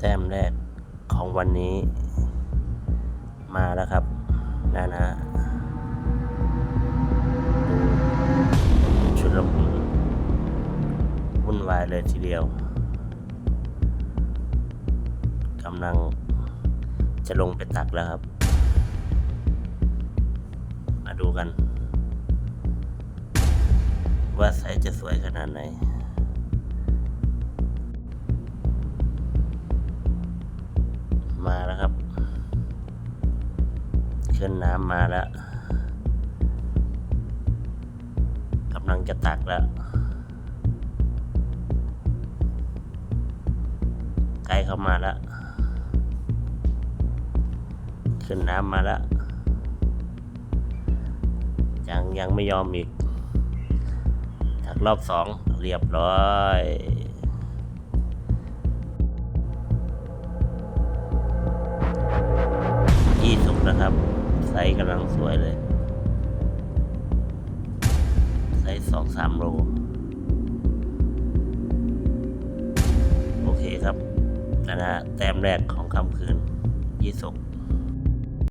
แต้มแรกของวันนี้ มาแล้วครับนานะชุดละมุนวุ่นวายเลยทีเดียวกำลังจะลงไปตักแล้วครับ มาดูกัน ว่าไซส์จะสวยขนาดไหน ขึ้นน้ำมาแล้วกำลังจะตักแล้วใกล้เข้ามาแล้ว ขึ้นน้ำมาแล้วยังยังไม่ยอมอีกตักรอบสองเรียบร้อย นะครับ ไซส์กำลังสวยเลย ไซส์สองสามโล โอเคครับนะฮะแต้มแรกของค่ำคืนยี่สุก